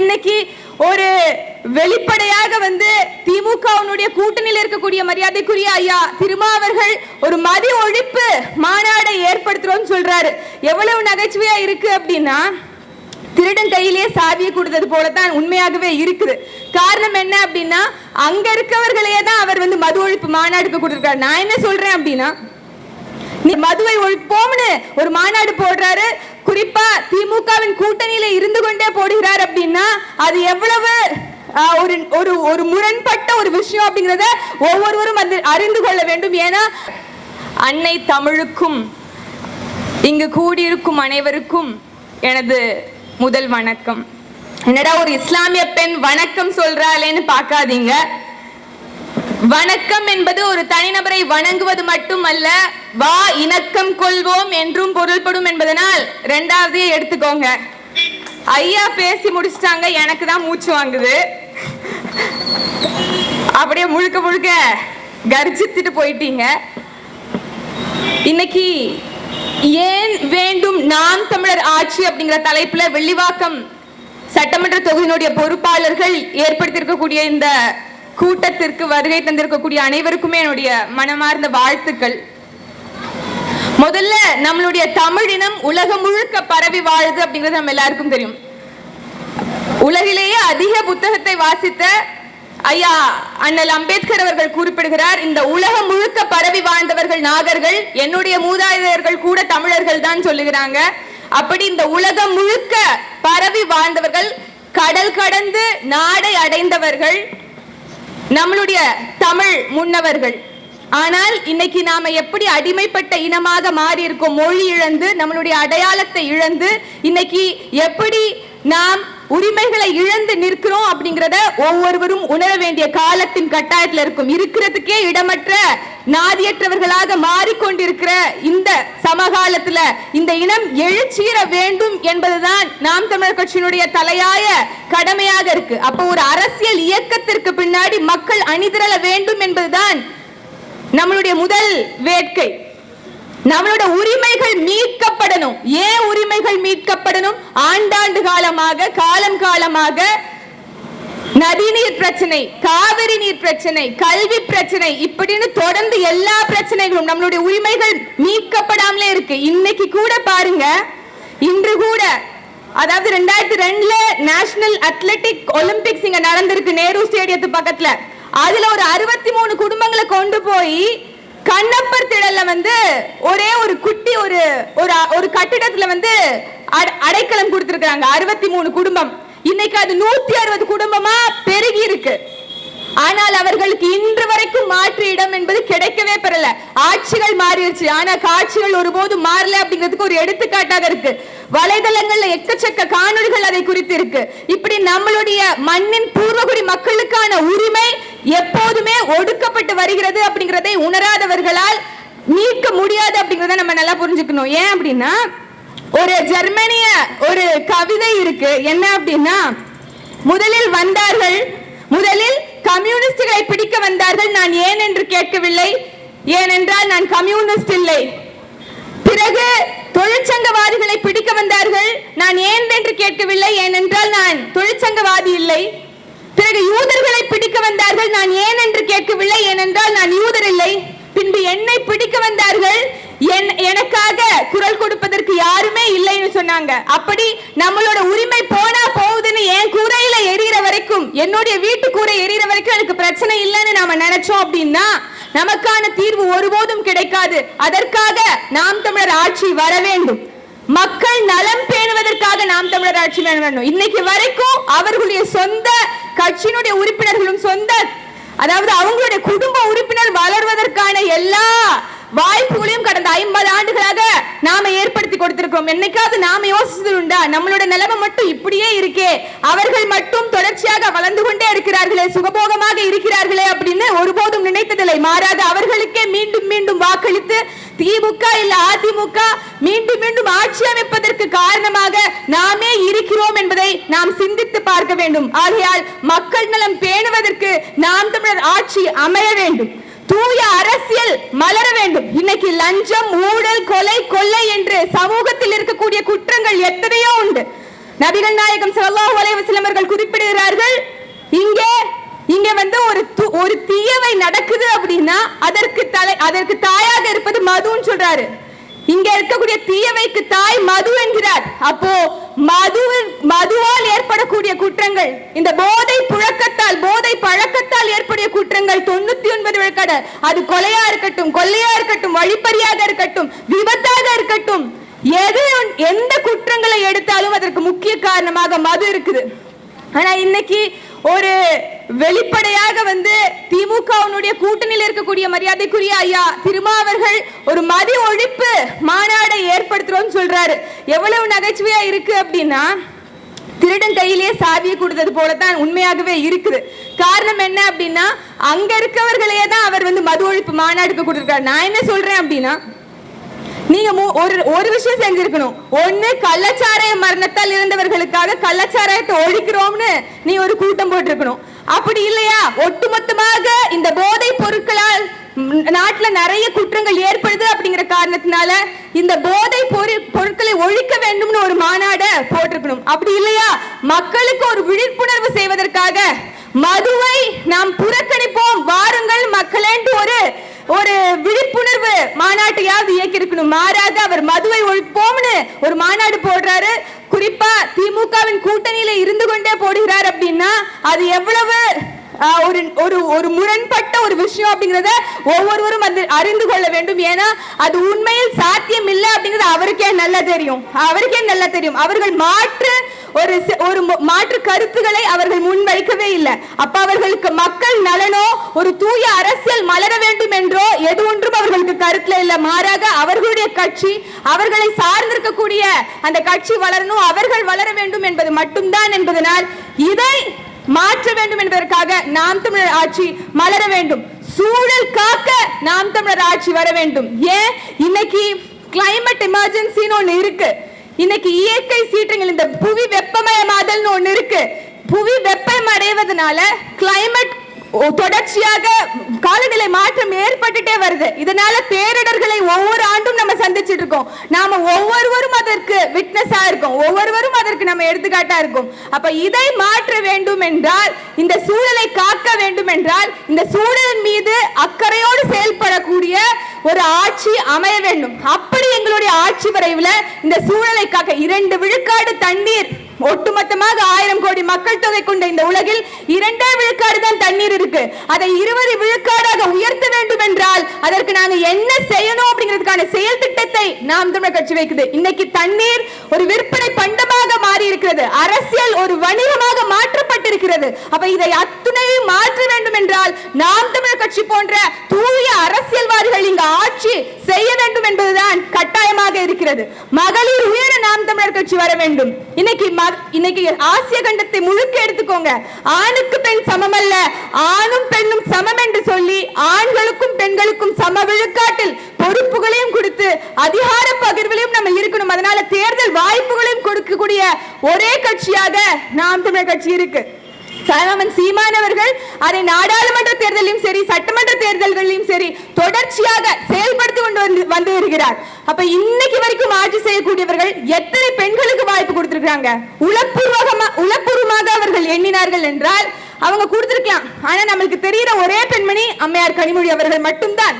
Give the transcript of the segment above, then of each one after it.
இன்னைக்கு ஒரு வெளிப்படையாக வந்து திமுகவுடைய கூட்டணியில் இருக்கக்கூடிய மரியாதைக்குரிய ஐயா திருமாவர்கள் ஒரு மதி ஒழிப்பு மாநாடை ஏற்படுத்துறோம்னு சொல்றாரு. எவ்வளவு நகைச்சுவையா இருக்கு அப்படின்னா திருடன் கையிலே சாவியை கொடுத்தது போலதான் உண்மையாகவே இருக்குது. காரணம் என்ன அப்படின்னா அங்க இருக்கவர்களே தான் அவர் வந்து மது ஒழிப்பு மாநாடுக்கு கொடுத்திருக்காரு. நான் என்ன சொல்றேன் அப்படின்னா நீ மதுவை ஒழிப்போம்னு ஒரு மாநாடு போடுறாரு. குறிப்பா திமுகவின் கூட்டணியில இருந்து கொண்டே போடுகிறார் அப்படின்னா அது எவ்வளவு ஆஹ், ஒரு ஒரு ஒரு முரண்பட்ட ஒரு விஷயம் அப்படிங்கறத ஒவ்வொருவரும் வந்து அறிந்து கொள்ள வேண்டும். ஏன்னா அன்னை தமிழுக்கும் இங்கு கூடியிருக்கும் அனைவருக்கும் எனது முதல் வணக்கம். என்னடா ஒரு இஸ்லாமிய பெண் வணக்கம் சொல்றாளேன்னு பார்க்காதீங்க. வணக்கம் என்பது ஒரு தனிநபரை வணங்குவது மட்டுமல்ல வா இணக்கம் கொள்வோம் என்றும் பொருள்படும் என்பதனால் ரெண்டாவதே எடுத்துக்கோங்க. ஐயா பேசி முடிச்சிட்டாங்க எனக்கு தான் மூச்சு வாங்குது. அப்படியே முழுக்க முழுக்க கர்ஜித்துட்டு போயிட்டீங்க. இன்னைக்கு ஏன் வேண்டும் நாம் தமிழர் ஆட்சி அப்படிங்கிற தலைப்புல வெள்ளிவாக்கம் சட்டமன்ற தொகுதியினுடைய பொறுப்பாளர்கள் ஏற்படுத்தியிருக்கக்கூடிய இந்த கூட்டத்திற்கு வருகை தந்திருக்கக்கூடிய அனைவருக்குமே என்னுடைய மனமார்ந்த வாழ்த்துக்கள். முதல்ல நம்மளுடைய தமிழினம் உலகம் முழுக்க பரவி வாழுது அப்படிங்கிறது நம்ம எல்லாருக்கும் தெரியும். உலகிலேயே அதிக புத்தகத்தை வாசித்த ஐயா அண்ணல் அம்பேத்கர் அவர்கள் குறிப்பிடுகிறார் இந்த உலகம் முழுக்க பரவி வாழ்ந்தவர்கள் நாகர்கள் என்னுடைய மூதாதையர்கள் கூட தமிழர்கள் தான் சொல்லுகிறாங்க. அப்படி இந்த உலகம் முழுக்க பரவி வாழ்ந்தவர்கள் கடல் கடந்து நாடை அடைந்தவர்கள் நம்மளுடைய தமிழ் முன்னவர்கள். ஆனால் இன்னைக்கு நாம எப்படி அடிமைப்பட்ட இனமாக மாறி இருக்கோம் மொழி இழந்து நம்மளுடைய அடையாளத்தை இழந்து இன்னைக்கு எப்படி நாம் உரிமைகளை இழந்து நிற்கிறோம் அப்படிங்கறத ஒவ்வொருவரும் உணர வேண்டிய காலத்தின் கட்டாயத்துல இருக்கும். இருக்கிறதுக்கே இடமற்ற நாதியற்றவர்களாக மாறிக்கொண்டிருக்கிற இந்த சமகாலத்துல இந்த இனம் எழுச்சீர வேண்டும் என்பதுதான் நாம் தமிழர் கட்சியினுடைய தலையாய கடமையாக இருக்கு. அப்ப ஒரு அரசியல் இயக்கத்திற்கு பின்னாடி மக்கள் அணிதிரள வேண்டும் என்பதுதான் நம்மளுடைய முதல் வேட்கை. நம்மளோட உரிமைகள் மீட்கப்படணும். ஏன் உரிமைகள் மீட்கப்படணும். ஆண்டாண்டு காலமாக காலம் காலமாக நதிநீர் பிரச்சனை காவிரி நீர் பிரச்சனை கல்வி பிரச்சனை இப்படின்னு தொடர்ந்து எல்லா பிரச்சனைகளும் நம்மளுடைய உரிமைகள் மீட்கப்படாமலே இருக்கு. இன்னைக்கு கூட பாருங்க இன்று கூட அதாவது ரெண்டாயிரத்தி ரெண்டுல நேஷனல் அத்லெட்டிக் ஒலிம்பிக்ஸ் இங்க நடந்திருக்கு நேரு ஸ்டேடியத்து பக்கத்துல. அதுல ஒரு அறுபத்தி மூணு குடும்பங்களை கொண்டு போய் கண்ணப்பர் திடல்ல வந்து ஒரே ஒரு குட்டி ஒரு ஒரு ஒரு கட்டிடத்துல வந்து அடைக்கலம் கொடுத்திருக்காங்க அறுபத்தி மூணு குடும்பம். இன்னைக்கு அது நூத்தி அறுபது குடும்பமா பெருகி இருக்கு ஆனால் அவர்களுக்கு இன்று வரைக்கும் மாற்று இடம் என்பது கிடைக்கவே பெறல. ஆட்சிகள் மாறிடுச்சு. ஆனா காட்சிகள் ஒருபோதும் மாறல அப்படிங்கிறதுக்கு ஒரு எடுத்துக்காட்டாக இருக்கு. வலைதளங்கள்ல எக்கச்சக்க காணொளிகள் அதை குறித்து இருக்கு. இப்படி நம்மளுடைய மண்ணின் பூர்வகுடி மக்களுக்கான உரிமை எப்போதுமே ஒடுக்கப்பட்டு வருகிறது அப்படிங்கிறதை உணராதவர்களால் மீட்க முடியாது அப்படிங்கறத நம்ம நல்லா புரிஞ்சுக்கணும். ஏன் அப்படின்னா ஒரு ஜெர்மனிய ஒரு கவிதை இருக்கு. என்ன அப்படின்னா முதலில் வந்தார்கள் முதலில் கம்யூனிஸ்டுகளை பிடிக்க வந்தார்கள். நான் ஏன் என்று கேட்கவில்லை. ஏனென்றால் நான் கம்யூனிஸ்ட் இல்லை. பிறகு தொழிற்சங்கவாதிகளை பிடிக்க வந்தார்கள். நான் ஏன் என்று கேட்கவில்லை. ஏனென்றால் நான் தொழிற்சங்கவாதி இல்லை. பிறகு யூதர்களை பிடிக்க வந்தார்கள். நான் ஏன் என்று கேட்கவில்லை. ஏனென்றால் நான் யூதர் இல்லை. பின்பு என்னை பிடிக்க வந்தார்கள். என்- எனக்காக குரல் கொடுப்பதற்கு யாருமே இல்லைன்னு சொன்னாங்க. அப்படி நம்மளோட உரிமை போனா போகுதுன்னு என் கூரையில எரியற வரைக்கும் என்னுடைய வீட்டு கூரை எரியற வரைக்கும் எனக்கு பிரச்சனை இல்லைன்னு நாம நினைச்சோம் அப்படின்னா நமக்கான தீர்வு ஒருபோதும் கிடைக்காது. அதற்காக நாம் தமிழர் ஆட்சி வர வேண்டும். மக்கள் நலம் பேணுவதற்காக நாம் தமிழர் ஆட்சி வேண வேண்டும் இன்னைக்கு வரைக்கும் அவர்களுடைய சொந்த கட்சியினுடைய உறுப்பினர்களும் சொந்த அதாவது அவங்களுடைய குடும்ப உறுப்பினர் வளர்வதற்கான எல்லா வாய்ப்புகளையும் கடந்த ஐம்பது ஆண்டுகளாக நாம ஏற்படுத்தி கொடுத்திருக்கிறோம். என்னைக்காவது நாம யோசிச்சது உண்டா நம்மளோட நிலைமை மட்டும் இப்படியே இருக்கே. அவர்கள் மட்டும் தொடர்ச்சியாக வளர்ந்து கொண்டே இருக்கிறார்களே சுகபோகமாக இருக்கிறார்களே அப்படின்னு ஒருபோதும் நினைத்ததில்லை. மாறாக அவர்களுக்கே மீண்டும் மீண்டும் வாக்களித்து திமுக இல்ல அதிமுக மீண்டும் மீண்டும் ஆட்சி அமைப்பதற்கு காரணமாக நாமே இருக்கிறோம் என்பதை நாம் சிந்தித்து பார்க்க வேண்டும். ஆகையால் மக்கள் நலம் பேணுவதற்கு நாம் தமிழர் ஆட்சி அமைய வேண்டும். தூய அரசியல் மலர வேண்டும். இன்னைக்கு லஞ்சம் ஊழல் கொலை கொள்ளை என்று சமூகத்தில் இருக்கக்கூடிய குற்றங்கள் எத்தனையோ உண்டு. நபிகள் நாயகம் இங்க வந்து ஒரு ஒரு தீயவை நடக்குது அப்படின்னா அதற்கு தலை அதற்கு தாயாக இருப்பது மதுன்னு சொல்றாரு. இங்க இருக்கக்கூடிய தீயவைக்கு தாய் மது என்கிறார். அப்போ மது மதுவால் ஏற்படக்கூடிய குற்றங்கள் இந்த போதை புழக்கத்தால் போதை பழக்கத்தால் ஏற்படைய குற்றங்கள் தொண்ணூத்தி ஒன்பது விழுக்காடு அது கொலையா இருக்கட்டும் கொள்ளையா இருக்கட்டும் வழிப்பறியாக இருக்கட்டும் விபத்தாக இருக்கட்டும் எது எந்த குற்றங்களை எடுத்தாலும் அதற்கு முக்கிய காரணமாக மது இருக்குது. ஆனா இன்னைக்கு ஒரு வெளிப்படையாக வந்து திமுகவினுடைய கூட்டணியில் இருக்கக்கூடிய மரியாதைக்குரிய ஐயா திருமாவர்கள் ஒரு மதி ஒழிப்பு மாநாடை ஏற்படுத்துறோம்னு சொல்றாரு. எவ்வளவு நகைச்சுவையா இருக்கு அப்படின்னா திருடன் கையிலேயே சாவியை கொடுத்தது போலதான் உண்மையாகவே இருக்குது. காரணம் என்ன அப்படின்னா அங்க இருக்கவர்களையே தான் அவர் வந்து மது ஒழிப்பு மாநாடுக்கு கொடுத்துருக்காரு நான் என்ன சொல்றேன் அப்படின்னா நீங்க ஒரு ஒரு விஷயம் செஞ்சிருக்கணும். ஒண்ணு கள்ளச்சாராய மரணத்தால் இறந்தவர்களுக்காக கள்ளச்சாராயத்தை ஒழிக்கிறோம்னு நீ ஒரு கூட்டம் போட்டிருக்கணும். அப்படி இல்லையா? ஒட்டுமொத்தமாக இந்த போதை பொருட்களால் நாட்டுல நிறைய குற்றங்கள் ஏற்படுது அப்படிங்கிற காரணத்தினால இந்த போதை பொருட்களை ஒழிக்க வேண்டும்னு ஒரு மாநாட போட்டிருக்கணும். அப்படி இல்லையா? மக்களுக்கு ஒரு விழிப்புணர்வு செய்வதற்காக மதுவை நாம் புறக்கணிப்போம். வாருங்கள் மக்களேன்ட்டு ஒரு ஒரு விழிப்புணர்வு மாநாட்டையாவது இயக்கியிருக்கணும். மாறாக அவர் மதுவை ஒழிப்போம்னு ஒரு மாநாடு போடுறாரு. குறிப்பா திமுகவின் கூட்டணியில இருந்து கொண்டே போடுகிறார் அப்படின்னா அது எவ்வளவு ஒரு ஒரு ஒரு முரண்பட்ட ஒரு விஷயம் அப்படிங்கறத ஒவ்வொருவரும் அது அறிந்து கொள்ள வேண்டும். ஏன்னா அது உண்மையில் சாத்தியம் இல்லை அப்படிங்கிறது அவருக்கே நல்லா தெரியும். அவருக்கே நல்லா தெரியும். அவர்கள் மாற்று ஒரு ஒரு மாற்று கருத்துக்களை அவர்கள் முன்வைக்கவே இல்லை. அப்ப அவர்களுக்கு மக்கள் நலனோ ஒரு தூய அரசியல் மலர வேண்டும் என்றோ எது ஒன்றும் அவர்களுக்கு கருத்துல இல்ல. மாறாக அவர்களுடைய கட்சி அவர்களை சார்ந்திருக்கக்கூடிய அந்த கட்சி வளரணும் அவர்கள் வளர வேண்டும் என்பது மட்டும்தான் என்பதனால் இதை மாற்ற வேண்டும் என்பதற்காக நாம் தமிழர் ஆட்சி மலர வேண்டும். சூழல் காக்க நாம் தமிழர் ஆட்சி வர வேண்டும். ஏன்? இன்னைக்கு கிளைமேட் எமர்ஜென்சின்னு ஒன்று இருக்கு. இன்னைக்கு இயற்கை சீற்றங்கள் இந்த புவி வெப்பமயமாதல்னு ஒண்ணு இருக்கு. புவி வெப்பம் அடைவதனால கிளைமேட் தொடர்ச்சியாக காலநிலை மாற்றம் ஏற்பட்டுட்டே வருது. இதனால பேரிடர்களை ஒவ்வொரு ஆண்டும் நம்ம சந்திச்சிட்டு இருக்கோம். நாம ஒவ்வொருவரும் அதற்கு விட்னஸா இருக்கோம். ஒவ்வொருவரும் அதற்கு நம்ம எடுத்துக்காட்டா இருக்கும். அப்ப இதை மாற்ற வேண்டும் என்றால் இந்த சூழலை காக்க வேண்டும் என்றால் இந்த சூழலின் மீது அக்கறையோடு செயல்படக்கூடிய ஒரு ஆட்சி அமைய வேண்டும். அப்படி எங்களுடைய இந்த சூழலை காக்க இரண்டு விழுக்காடு தண்ணீர் ஒட்டுமொத்தமாக ஆயிரம் கோடி மக்கள் தொகை கொண்ட இந்த உலகில் இரண்டே விழுக்காடு தான் தண்ணீர் இருக்கு. அதை இருபது விழுக்காடாக உயர்த்த வேண்டும் என்றால் அதற்கு நாங்க என்ன செய்யணும் அப்படிங்கிறதுக்கான செயல் திட்டத்தை நாம் தமிழர் கட்சி வைக்குது. இன்னைக்கு தண்ணீர் ஒரு விற்பனை பண்டமாக மாறி இருக்கிறது அரசியல் ஒரு வணிகமாக இருக்கிறது. அப்ப இதை அத்துணையும் மாற்ற வேண்டும் என்றால் நாம் தமிழர் கட்சி போன்ற தூய அரசியல்வாதிகள் இங்கு ஆட்சி செய்ய வேண்டும் என்பதுதான் கட்டாயமாக இருக்கிறது. மகளிர் உயர நாம் தமிழர் கட்சி வர வேண்டும். இன்னைக்கு இன்னைக்கு ஆசிய கண்டத்தை முழுக்க எடுத்துக்கோங்க. ஆணுக்கு பெண் சமம் அல்ல ஆணும் பெண்ணும் சமம் என்று சொல்லி ஆண்களுக்கும் பெண்களுக்கும் சம விழுக்காட்டில் பொறுப்புகளையும் கொடுத்து அதிகார பகிர்விலையும் நம்ம இருக்கணும். அதனால தேர்தல் வாய்ப்புகளையும் கொடுக்கக்கூடிய ஒரே கட்சியாக நாம் தமிழர் கட்சி இருக்கு. தலைவன் சீமான் அவர்கள் அதை நாடாளுமன்ற தேர்தலையும் சரி சட்டமன்ற தேர்தல்களிலும் சரி தொடர்ச்சியாக செயல்படுத்தி கொண்டு வந்து வந்து வருகிறார் அப்ப இன்னைக்கு வரைக்கும் ஆட்சி செய்யக்கூடியவர்கள் எத்தனை பெண்களுக்கு வாய்ப்பு கொடுத்திருக்காங்க உளப்பூர்வகமா உளப்பூர்வமாக அவர்கள் எண்ணினார்கள் என்றால் அவங்க கொடுத்திருக்கலாம். ஆனா நம்மளுக்கு தெரிகிற ஒரே பெண்மணி அம்மையார் கனிமொழி அவர்கள் மட்டும்தான்.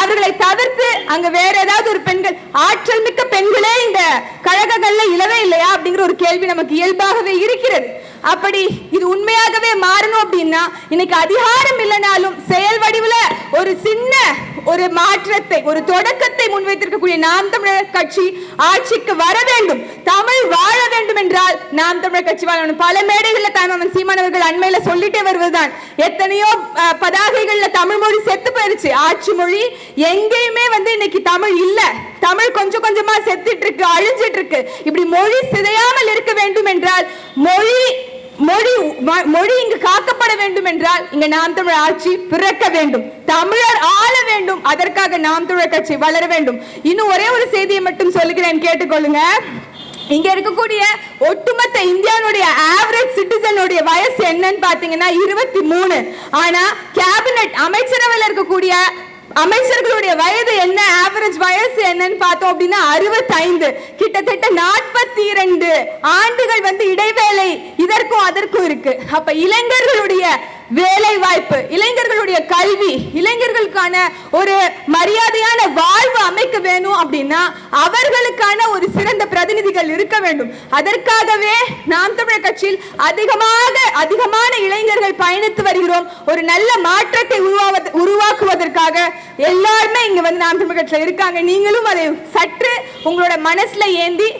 அவர்களை தவிர்த்து அங்க வேற ஏதாவது ஒரு பெண்கள் ஆற்றல் மிக்க பெண்களே இந்த கழகங்கள்ல இல்லவே இல்லையா அப்படிங்கிற ஒரு கேள்வி நமக்கு இயல்பாகவே இருக்கிறது. அப்படி இது உண்மையாகவே மாறணும் அப்படின்னா இன்னைக்கு அதிகாரம் இல்லைனாலும் செயல் வடிவில் ஒரு சின்ன ஒரு மாற்றத்தை ஒரு தொடக்கத்தை முன்வைத்திருக்கக்கூடிய நாம் தமிழர் கட்சி ஆட்சிக்கு வர வேண்டும் தமிழ் வாழ வேண்டும் என்றால் நாம் தமிழர் கட்சி வாழணும். பல மேடைகள்ல தாய்மாமன் சீமானவர்கள் அண்மையில சொல்லிட்டே வருவதுதான். எத்தனையோ பதாகைகளில் பதாகைகள்ல தமிழ் மொழி செத்து போயிருச்சு. ஆட்சி மொழி எங்கேயுமே வந்து இன்னைக்கு தமிழ் இல்ல. தமிழ் கொஞ்சம் கொஞ்சமா செத்துட்டு இருக்கு அழிஞ்சிட்டு இருக்கு. இப்படி மொழி சிதையாமல் இருக்க வேண்டும் என்றால் மொழி மொழி ம- மொழி இங்கு காக்கப்பட வேண்டும் என்றால் இங்க நாம் தமிழர் ஆட்சி பிறக்க வேண்டும். தமிழர் ஆள வேண்டும். அதற்காக நாம் தமிழர் கட்சி வளர வேண்டும். இன்னும் ஒரே ஒரு செய்தியை மட்டும் சொல்லுகிறேன் கேட்டுக்கொள்ளுங்க. இங்க இருக்கக்கூடிய ஒட்டுமொத்த இந்தியாவுடைய ஆவரேஜ் சிட்டிசனுடைய வயசு என்னன்னு பாத்தீங்கன்னா இருபத்தி மூணு. ஆனா கேபினட் அமைச்சரவையில் இருக்கக்கூடிய அமைச்சர்களுடைய வயது என்ன? ஆவரேஜ் வயசு என்னன்னு பார்த்தோம் அப்படின்னா அறுபத்தைந்து. கிட்டத்தட்ட நாற்பத்தி இரண்டு ஆண்டுகள் வந்து இடைவேளை இதற்கும் அதற்கும் இருக்கு. அப்ப இளைஞர்களுடைய வேலை வாய்ப்பு இளைஞர்களுடைய கல்வி இளைஞர்களுக்கான ஒரு மரியாதையான வாழ்வு அமைக்க வேணும் அப்படின்னா அவர்களுக்கான ஒரு சிறந்த பிரதிநிதிகள் இருக்க வேண்டும். அதற்காகவே நாம் தமிழர் கட்சியில் அதிகமாக அதிகமான இளைஞர்கள் பயணித்து வருகிறோம். ஒரு நல்ல மாற்றத்தை உருவாவது உருவாக்குவதற்காக எல்லாருமே இங்க வந்து நாம் தமிழர் கட்சியில் இருக்காங்க. நீங்களும் அதை சற்று உங்களோட மனசுல ஏந்தி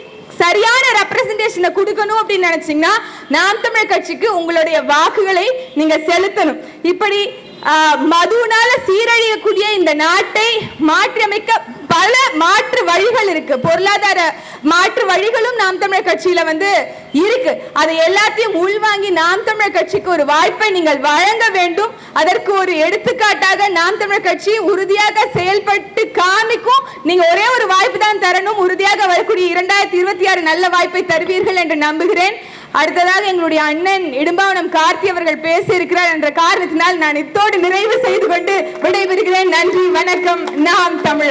சரியான ரெப்ரசன்டேஷனை கொடுக்கணும் அப்படின்னு நினைச்சீங்கன்னா நாம் தமிழர் கட்சிக்கு உங்களுடைய வாக்குகளை நீங்க செலுத்தணும். இப்படி ஆஹ், மதுனால சீரழியக்கூடிய இந்த நாட்டை மாற்றியமைக்க பல மாற்று வழிகள் இருக்கு. பொருளாதார மாற்று வழிகளும் நாம் தமிழர் கட்சியில வந்து இருக்கு. அதை எல்லாத்தையும் உள்வாங்கி நாம் தமிழர் கட்சிக்கு ஒரு வாய்ப்பை நீங்கள் வழங்க வேண்டும். அதற்கு ஒரு எடுத்துக்காட்டாக நாம் தமிழர் கட்சி உறுதியாக செயல்பட்டு காமிக்கும். நீங்க ஒரே ஒரு வாய்ப்பு தான் தரணும். உறுதியாக வரக்கூடிய இரண்டாயிரத்தி இருபத்தி ஆறு நல்ல வாய்ப்பை தருவீர்கள் என்று நம்புகிறேன். அடுத்ததாக எங்களுடைய அண்ணன் இடும்பாவனம் கார்த்தி அவர்கள் பேசியிருக்கிறார் என்ற காரணத்தினால் நான் இத்தோடு நிறைவு செய்து கொண்டு விடைபெறுகிறேன். நன்றி வணக்கம். நாம் தமிழர்.